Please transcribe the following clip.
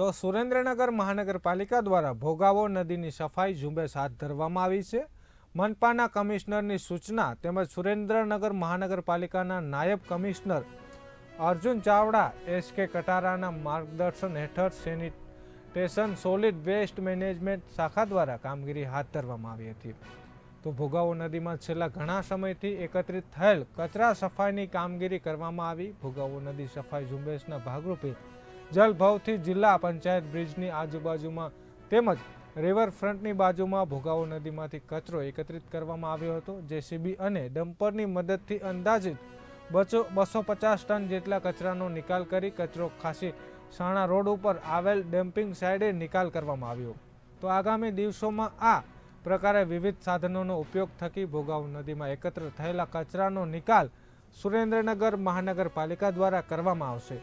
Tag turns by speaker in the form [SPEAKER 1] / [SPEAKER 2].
[SPEAKER 1] તો સુરેન્દ્રનગર મહાનગરપાલિકા દ્વારા ભોગાવો નદીની સફાઈ ઝુંબેશ હાથ ધરવામાં આવી છે. મનપાના કમિશનરની સૂચના તેમજ સુરેન્દ્રનગર મહાનગરપાલિકાના નાયબ કમિશનર અર્જુન ચાવડા, એસ કે કટારાના માર્ગદર્શન હેઠળ સેનિટેશન, સોલિડ વેસ્ટ મેનેજમેન્ટ શાખા દ્વારા કામગીરી હાથ ધરવામાં આવી હતી. તો ભોગાવો નદીમાં છેલ્લા ઘણા સમયથી એકત્રિત થયેલ કચરા સફાઈની કામગીરી કરવામાં આવી. ભોગાવો નદી સફાઈ ઝુંબેશના ભાગરૂપે જલભવથી જિલ્લા પંચાયત બ્રિજની આજુબાજુમાં તેમજ રિવરફ્રન્ટની બાજુમાં ભોગાવો નદીમાંથી કચરો એકત્રિત કરવામાં આવ્યો હતો જેસીબી અને ડમ્પરની મદદથી અંદાજિત બસો બસો પચાસ ટન જેટલા કચરાનો નિકાલ કરી કચરો ખાસી સાણા રોડ ઉપર આવેલ ડમ્પિંગ સાઇડે નિકાલ કરવામાં આવ્યો. તો આગામી દિવસોમાં આ પ્રકારે વિવિધ સાધનોનો ઉપયોગ થકી ભોગાવ નદીમાં એકત્ર થયેલા કચરાનો નિકાલ સુરેન્દ્રનગર મહાનગરપાલિકા દ્વારા કરવામાં આવશે.